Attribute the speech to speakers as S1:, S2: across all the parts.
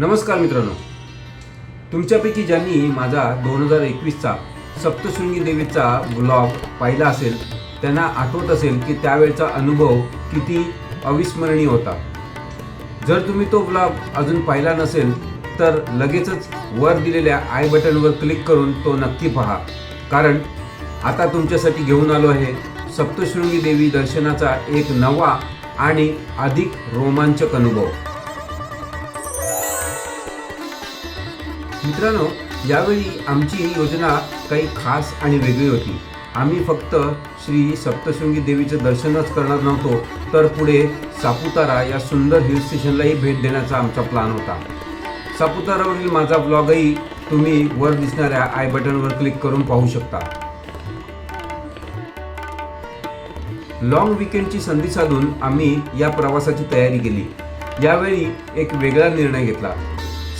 S1: नमस्कार मित्रांनो. तुमच्यापैकी ज्यांनी माझा दोन हजार एकवीसचा सप्तशृंगी देवीचा ब्लॉग पाहिला असेल त्यांना आठवत असेल की त्यावेळचा अनुभव किती अविस्मरणीय होता. जर तुम्ही तो ब्लॉग अजून पाहिला नसेल तर लगेचच वर दिलेल्या आय बटनवर क्लिक करून तो नक्की पहा. कारण आता तुमच्यासाठी घेऊन आलो आहे सप्तशृंगी देवी दर्शनाचा एक नवा आणि अधिक रोमांचक अनुभव. मित्रांनो यावेळी आमची योजना काही खास आणि वेगळी होती. आम्ही फक्त श्री सप्तशृंगी देवीचं दर्शनच करणार नव्हतो तर पुढे सापुतारा या सुंदर हिल स्टेशनलाही भेट देण्याचा आमचा प्लान होता. सापुतारावरील माझा ब्लॉगही तुम्ही वर दिसणाऱ्या आय बटनवर क्लिक करून पाहू शकता. लॉंग विकेंडची संधी साधून आम्ही या प्रवासाची तयारी केली. यावेळी एक वेगळा निर्णय घेतला.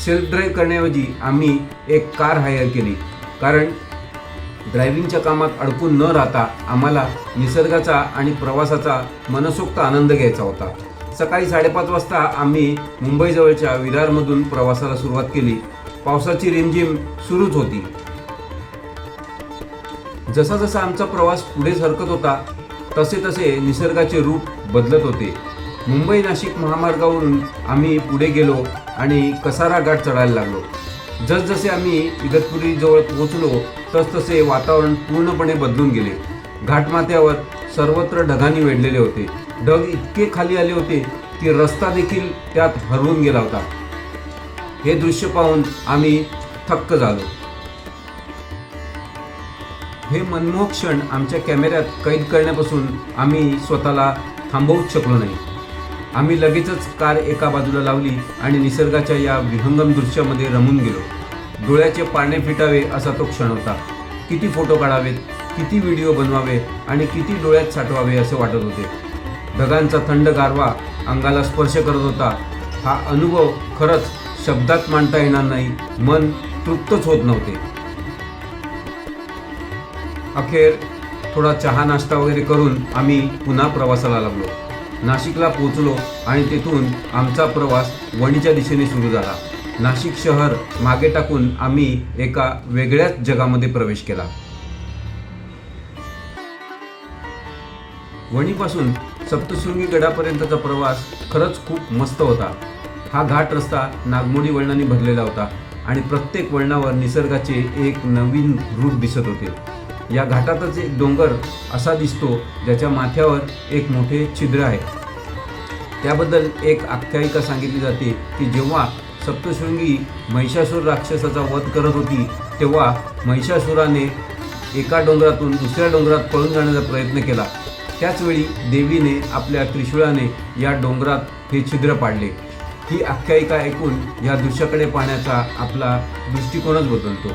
S1: सेल्फ ड्राईव्ह करण्याऐवजी आम्ही एक कार हायर केली. कारण ड्रायव्हिंगच्या कामात अडकून न राहता आम्हाला निसर्गाचा आणि प्रवासाचा मनसोक्त आनंद घ्यायचा होता. सकाळी साडेपाच वाजता आम्ही मुंबईजवळच्या विरारमधून प्रवासाला सुरुवात केली. पावसाची रिमझिम सुरूच होती. जसा जसा आमचा प्रवास पुढे सरकत होता तसे तसे निसर्गाचे रूप बदलत होते. मुंबई नाशिक महामार्गावरून आम्ही पुढे गेलो. आणि कसारा घाट चढायला लागलो. जसजसे आम्ही इगतपुरी जवळ पोहोचलो तसतसे वातावरण पूर्णपणे बदलून गेले. घाटमाथ्यावर सर्वत्र ढगांनी वेढलेले होते. ढग इतके खाली आले होते की रस्ता देखील त्यात हरवून गेला होता. हे दृश्य पाहून आम्ही थक्क झालो. हे मनमोहक क्षण आमच्या कॅमेऱ्यात कैद करण्यापासून आम्ही स्वतःला थांबवूच शकलो नाही. आम्ही लगेचच कार एका बाजूला लावली आणि निसर्गाच्या या विहंगम दृश्यामध्ये रमून गेलो. डोळ्याचे पारणे फिटावे असा तो क्षण होता. किती फोटो काढावेत किती व्हिडिओ बनवावे आणि किती डोळ्यात साठवावे असे वाटत होते. ढगांचा थंड गारवा अंगाला स्पर्श करत होता. हा अनुभव खरंच शब्दात मांडता येणार नाही मन तृप्तच होत नव्हते. अखेर थोडा चहा नाश्ता वगैरे करून आम्ही पुन्हा प्रवासाला लागलो. नाशिकला पोहोचलो आणि तेथून आमचा प्रवास वणीच्या दिशेने सुरू झाला. नाशिक शहर मागे टाकून आम्ही एका वेगळ्याच जगामध्ये प्रवेश केला. वणीपासून सप्तशृंगी गडापर्यंतचा प्रवास खरंच खूप मस्त होता. हा घाट रस्ता नागमोडी वळणाने भरलेला होता आणि प्रत्येक वळणावर निसर्गाचे एक नवीन रूप दिसत होते. या घाटातच एक डोंगर असा दिसतो ज्याच्या माथ्यावर एक मोठे छिद्र आहे. त्याबद्दल एक आख्यायिका सांगितली जाते की जेव्हा सप्तशृंगी महिषासूर राक्षसाचा वध करत होती तेव्हा महिषासुराने एका डोंगरातून दुसऱ्या डोंगरात पळून जाण्याचा प्रयत्न केला. त्याचवेळी देवीने आपल्या त्रिशूळाने या डोंगरात हे छिद्र पाडले. ही आख्यायिका ऐकून या दृश्याकडे पाहण्याचा आपला दृष्टिकोनच बदलतो.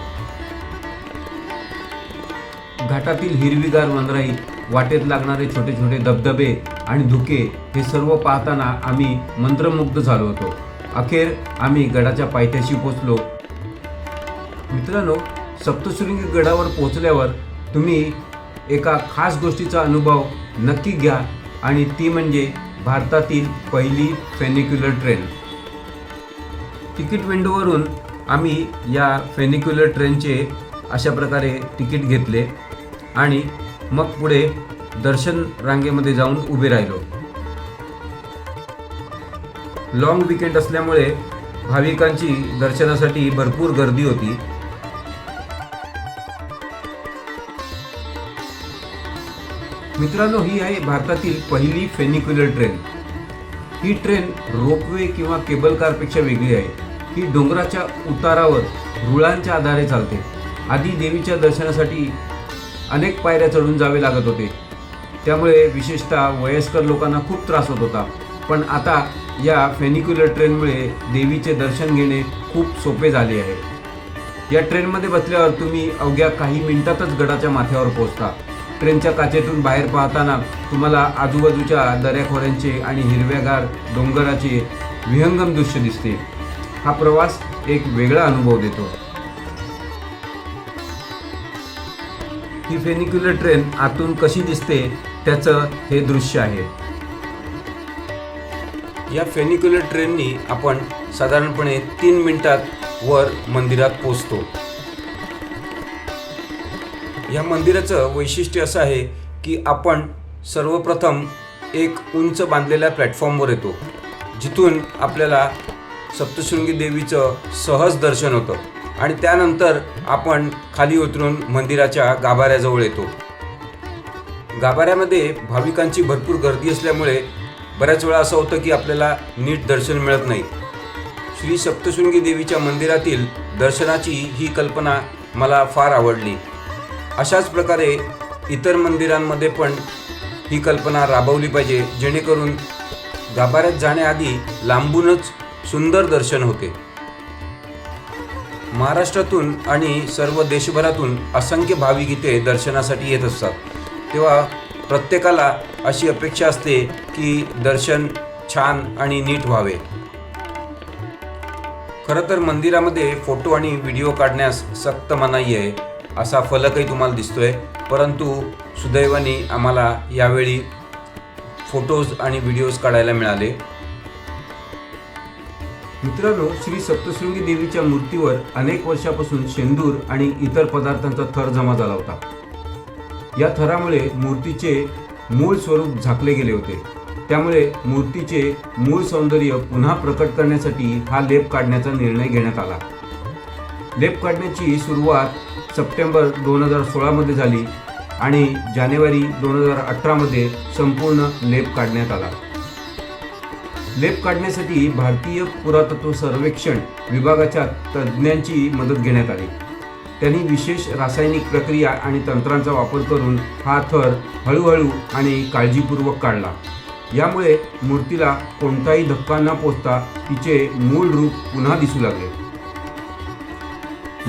S1: घाटातील हिरवीगार वनराई वाटेत लागणारे छोटे छोटे धबधबे आणि धुके हे सर्व पाहताना आम्ही मंत्रमुग्ध झालो होतो. अखेर आम्ही गडाच्या पायथ्याशी पोचलो. मित्रांनो सप्तशृंगी गडावर पोचल्यावर तुम्ही एका खास गोष्टीचा अनुभव नक्की घ्या आणि ती म्हणजे भारतातील पहिली फेनिक्युलर ट्रेन. तिकीट विंडोवरून आम्ही या फेनिक्युलर ट्रेनचे अशा प्रकारे तिकीट घेतले. आणि मग पुढे दर्शन रांगेमध्ये जाऊन उभे राहिलो. लॉंग विकेंड असल्यामुळे भाविकांची दर्शनासाठी भरपूर गर्दी होती. मित्रांनो ही आहे भारतातील पहिली फेनिक्युलर ट्रेन ही ट्रेन रोपवे किंवा केबल कारपेक्षा वेगळी आहे. ही डोंगराच्या उतारावर रुळांच्या आधारे चालते. आधी देवीच्या दर्शनासाठी अनेक पायऱ्या चढून जावे लागत होते. त्यामुळे विशेषतः वयस्कर लोकांना खूप त्रास होत होता. पण आता या फेनिक्युलर ट्रेनमुळे देवीचे दर्शन घेणे खूप सोपे झाले आहे. या ट्रेनमध्ये बसल्यावर तुम्ही अवघ्या काही मिनिटातच गडाच्या माथ्यावर पोहोचता. ट्रेनच्या काचेतून बाहेर पाहताना तुम्हाला आजूबाजूच्या दऱ्याखोऱ्यांचे आणि हिरव्यागार डोंगराचे विहंगम दृश्य दिसते. हा प्रवास एक वेगळा अनुभव देतो. ही फेनिक्युलर ट्रेन आतून कशी दिसते त्याचं हे दृश्य आहे. या फेनिक्युलर ट्रेननी आपण साधारणपणे तीन मिनिटात वर मंदिरात पोचतो या मंदिराचं वैशिष्ट्य असं आहे की आपण सर्वप्रथम एक उंच बांधलेल्या प्लॅटफॉर्मवर येतो जिथून आपल्याला सप्तशृंगी देवीचं सहज दर्शन होतं. आणि त्यानंतर आपण खाली उतरून मंदिराच्या गाभाऱ्याजवळ येतो. गाभाऱ्यामध्ये भाविकांची भरपूर गर्दी असल्यामुळे बऱ्याच वेळा असं होतं की आपल्याला नीट दर्शन मिळत नाही. श्री सप्तशृंगी देवीच्या मंदिरातील दर्शनाची ही कल्पना मला फार आवडली. अशाच प्रकारे इतर मंदिरांमध्ये पण ही कल्पना राबवली पाहिजे जेणेकरून गाभाऱ्यात जाण्याआधी लांबूनच सुंदर दर्शन होते. महाराष्ट्रातून आणि सर्व देशभरातून असंख्य भाविक इथे दर्शनासाठी येत असतात. तेव्हा प्रत्येकाला अशी अपेक्षा असते की दर्शन छान आणि नीट व्हावे. खरं तर मंदिरामध्ये फोटो आणि व्हिडिओ काढण्यास सक्त मनाई आहे असा फलकही तुम्हाला दिसतोय. परंतु सुदैवाने आम्हाला यावेळी फोटोज आणि व्हिडिओज काढायला मिळाले. मित्रांनो श्री सप्तशृंगी देवीच्या मूर्तीवर अनेक वर्षापासून शेंदूर आणि इतर पदार्थांचा थर जमा झाला होता. या थरामुळे मूर्तीचे मूळ स्वरूप झाकले गेले होते. त्यामुळे मूर्तीचे मूळ सौंदर्य पुन्हा प्रकट करण्यासाठी हा लेप काढण्याचा निर्णय घेण्यात आला. लेप काढण्याची सुरुवात सप्टेंबर दोन हजार सोळामध्ये झाली आणि जानेवारी दोन हजार अठरामध्ये संपूर्ण लेप काढण्यात आला. लेप काढण्यासाठी भारतीय पुरातत्व सर्वेक्षण विभागाच्या तज्ज्ञांची मदत घेण्यात आली. त्यांनी विशेष रासायनिक प्रक्रिया आणि तंत्रांचा वापर करून हा थर हळूहळू आणि काळजीपूर्वक काढला. यामुळे मूर्तीला कोणताही धक्का न पोचता तिचे मूळ रूप पुन्हा दिसू लागले.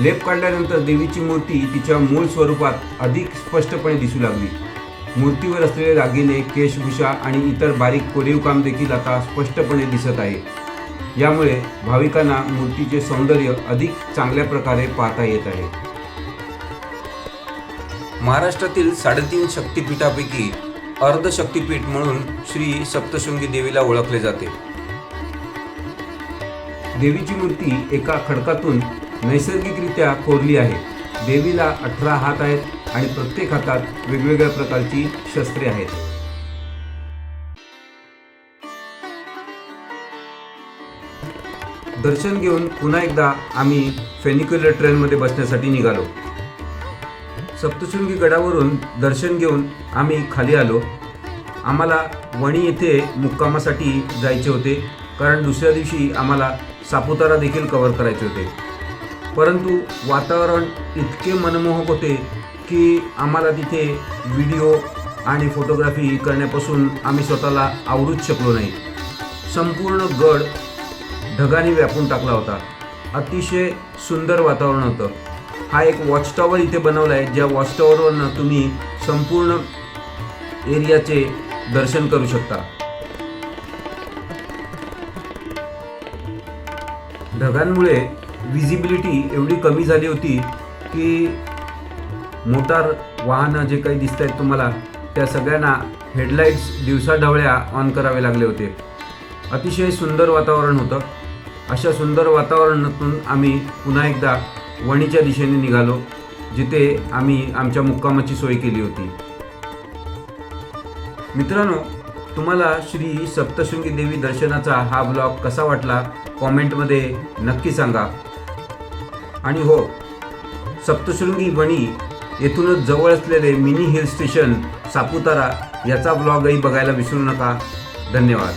S1: लेप काढल्यानंतर देवीची मूर्ती तिच्या मूळ स्वरूपात अधिक स्पष्टपणे दिसू लागली. मूर्तीवर असलेले दागिने केशभूषा आणि इतर बारीक कोरीव काम देखील आता स्पष्टपणे दिसत आहे. यामुळे भाविकांना मूर्तीचे सौंदर्य अधिक चांगल्या प्रकारे पाहता येत आहे. महाराष्ट्रातील साडेतीन शक्तिपीठापैकी अर्धशक्तिपीठ म्हणून श्री सप्तशृंगी देवीला ओळखले जाते. देवीची मूर्ती एका खडकातून नैसर्गिकरित्या कोरली आहे. देवीला अठरा हात आहेत. आणि प्रत्येक हातात वेगवेगळ्या प्रकारची शस्त्रे आहेत. दर्शन घेऊन पुन्हा एकदा आम्ही फेनिक्युलर ट्रेनमध्ये बसण्यासाठी निघालो. सप्तशृंगी गडावरून दर्शन घेऊन आम्ही खाली आलो. आम्हाला वणी येथे मुक्कामासाठी जायचे होते कारण दुसऱ्या दिवशी आम्हाला सापुतारा देखील कव्हर करायचे होते. परंतु वातावरण इतके मनमोहक होते की आम्हाला तिथे व्हिडिओ आणि फोटोग्राफी करण्यापासून आम्ही स्वतःला आवरूच शकलो नाही. संपूर्ण गड ढगाने व्यापून टाकला होता. अतिशय सुंदर वातावरण होतं. हा एक वॉच टॉवर इथे बनवला आहे ज्या वॉच टॉवरवरनं तुम्ही संपूर्ण एरियाचे दर्शन करू शकता. ढगांमुळे विजिबिलिटी एवढी कमी झाली होती की मोटार वाहनं जे काही दिसत आहेत तुम्हाला त्या सगळ्यांना हेडलाईट्स दिवसाढवळ्या ऑन करावे लागले होते. अतिशय सुंदर वातावरण होतं. अशा सुंदर वातावरणातून आम्ही पुन्हा एकदा वणीच्या दिशेने निघालो जिथे आम्ही आमच्या मुक्कामाची सोय केली होती. मित्रांनो तुम्हाला श्री सप्तशृंगी देवी दर्शनाचा हा ब्लॉग कसा वाटला? कॉमेंटमध्ये नक्की सांगा. आणि हो सप्तशृंगी वणी येथूनच जवळ असलेले मिनी हिल स्टेशन सापुतारा याचा ब्लॉगही बघायला विसरू नका. धन्यवाद.